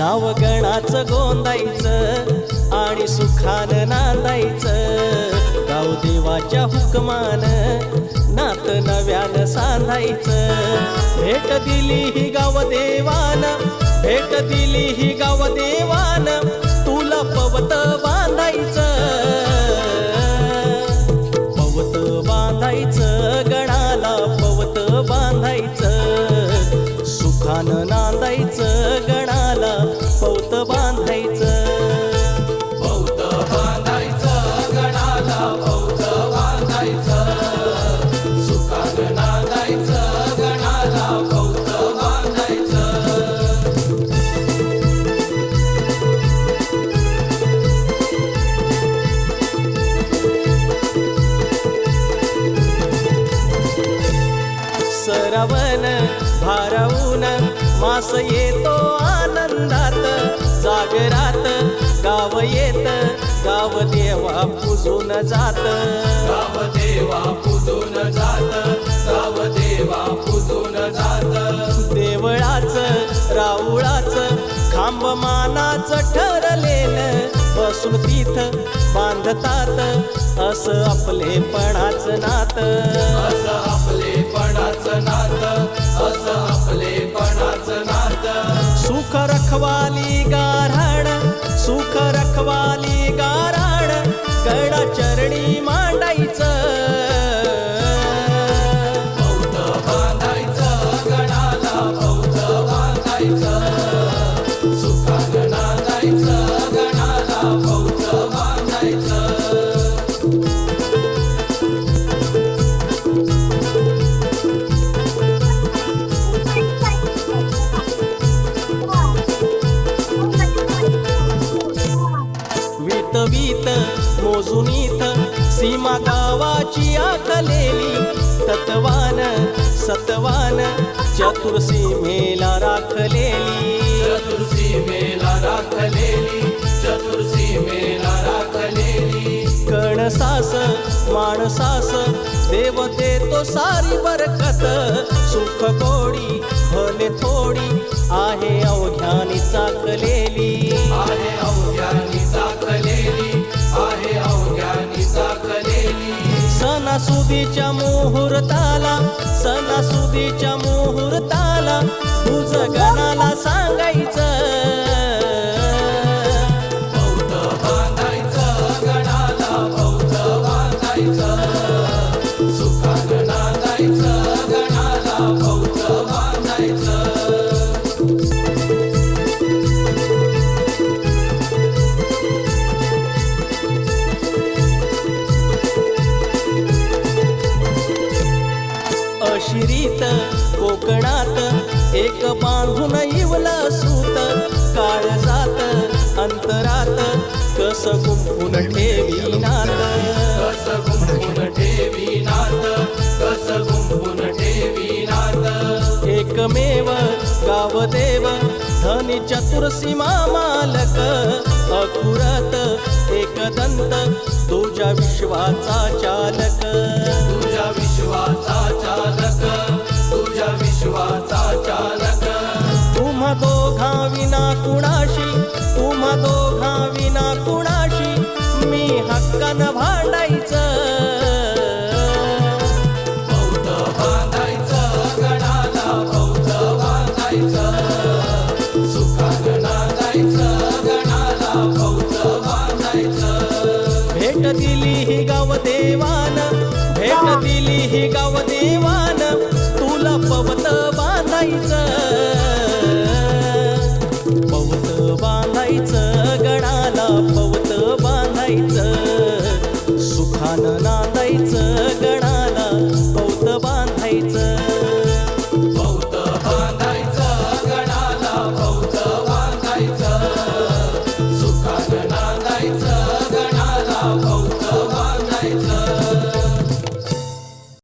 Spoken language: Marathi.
नाव गणाच गोंदायचं आणि सुखानं नांदायचं. गाव देवाच्या हुकमान नात नव्यान सांधायचं. भेट दिली ही गाव देवान भेट दिली ही गाव देवान. तुला पवत बा सरवण भारावून मास येतो आनंदात. जागरात गाव येत गाव देवा पुजून जात. गाव देवा पुजून जात गाव देवा पुजून जात. देवळाच राऊळाच खांब मानाच ठरलेलं. बसून तिथ बांधतात असं आपलेपणाचं नात. असं आपलेपणाचं सुख रखवाली गाराड सुख रखवाली गाराड गडा चरणी मांडाई मोजून सीमा गावाची आखलेली तत्वान सतवान चतुर्सीमेला राखलेली. चतुर्सी मेला राखलेली चतुर्सी मेला राखलेली. कणसास माणसास देव देतो सारी बरकत. सुख गोडी भले थोडी आहे अवघ्यानी चाकलेली. सणासुदीच्या मुहूर्ताला सणासुदीच्या मुहूर्ताला तुझ गणाला अशिरीत कोकणात. एक बांधून इवला सूत काळ जात अंतरात. कस गुंफून ठेवी नात. कस गुंफून ठेवी नात. कस गुंफून ठेवी नात. एकमेव गावदेव धनी चतुर्सीमा मालक. अखुरत एकदंत तुझ्या विश्वाचा चालक. दोघा विना कुणाशी? तुम्हा दोघा विना कुणाशी? मी हक्कन भांडायचं. भेट दिली ही गाव देवान दिली ही गाव देवान तुला पवत बांधायचं. भान नांदायचं गणाला कौत बांधायचं